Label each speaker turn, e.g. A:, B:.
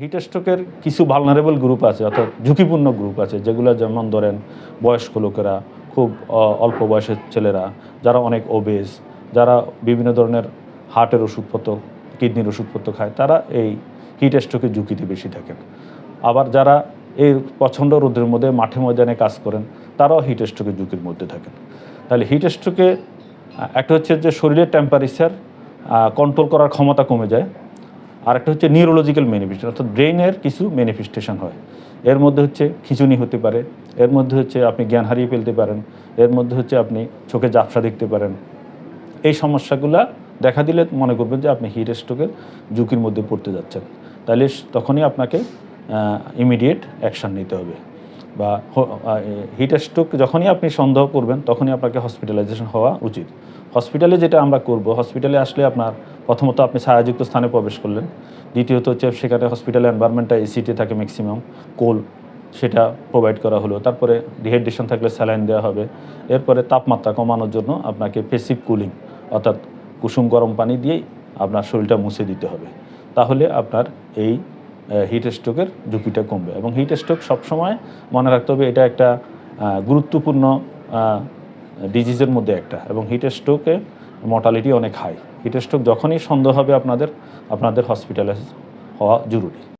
A: Hit স্ট্রোকের কিছু vulnerable group আছে, অর্থাৎ ঝুঁকিপূর্ণ গ্রুপ আছে, যেগুলো যেমন ধরেন বয়স্ক লোকেরা, খুব অল্প বয়সের ছেলেরা, যারা অনেক ওবেস যারা বিভিন্ন ধরনের হার্টের ওষুধপত্র কিডনির ওষুধপত্র খায়, তারা এই হিট স্ট্রোকের ঝুঁকিতে বেশি থাকেন। আবার যারা এই প্রচণ্ড রোদের মধ্যে মাঠে ময়দানে কাজ করেন, তারাও হিট স্ট্রোকের ঝুঁকির মধ্যে থাকেন। তাহলে হিট স্ট্রোকে একটা হচ্ছে যে শরীরের টেম্পারেচার কন্ট্রোল করার ক্ষমতা কমে যায় আর একটা হচ্ছে নিউরোলজিক্যাল ম্যানিফেস্টেশন অর্থাৎ ব্রেইনের কিছু ম্যানিফেস্টেশন হয়। এর মধ্যে হচ্ছে খিঁচুনি হতে পারে, এর মধ্যে হচ্ছে আপনি জ্ঞান হারিয়ে ফেলতে পারেন, এর মধ্যে হচ্ছে আপনি চোখে জাপসা দেখতে পারেন। এই সমস্যাগুলা দেখা দিলে মনে করবেন যে আপনি হিট স্ট্রোকের ঝুঁকির মধ্যে পড়তে যাচ্ছেন। তাহলে তখনই আপনাকে ইমিডিয়েট অ্যাকশান নিতে হবে। বা হিট স্ট্রোক যখনই আপনি সন্দেহ করবেন, তখনই আপনাকে হসপিটালাইজেশন হওয়া উচিত। হসপিটালে যেটা আমরা করব হসপিটালে আসলে আপনার প্রথমত আপনি ছায়াযুক্ত স্থানে প্রবেশ করলেন। দ্বিতীয়ত হচ্ছে সেখানে হসপিটাল এনভায়রনমেন্টটা এসিতে থাকে ম্যাক্সিমাম কোল সেটা প্রোভাইড করা হলো। তারপরে ডিহাইড্রেশন থাকলে স্যালাইন দেওয়া হবে। এরপরে তাপমাত্রা কমানোর জন্য আপনাকে পেসিভ কুলিং অর্থাৎ কুসুম গরম পানি দিয়েই আপনার শরীরটা মুছে দিতে হবে। তাহলে আপনার এই হিট স্ট্রোকের ঝুঁকিটা কমবে এবং হিট স্ট্রোক সবসময় মনে রাখতে হবে এটা একটা গুরুত্বপূর্ণ ডিজিজের মধ্যে একটা এবং হিট স্ট্রোকে মর্টালিটি অনেক হাই হিটস্ট্রোক যখনই সন্দেহ হবে আপনাদের আপনাদের হসপিটালাইজ হওয়া জরুরি।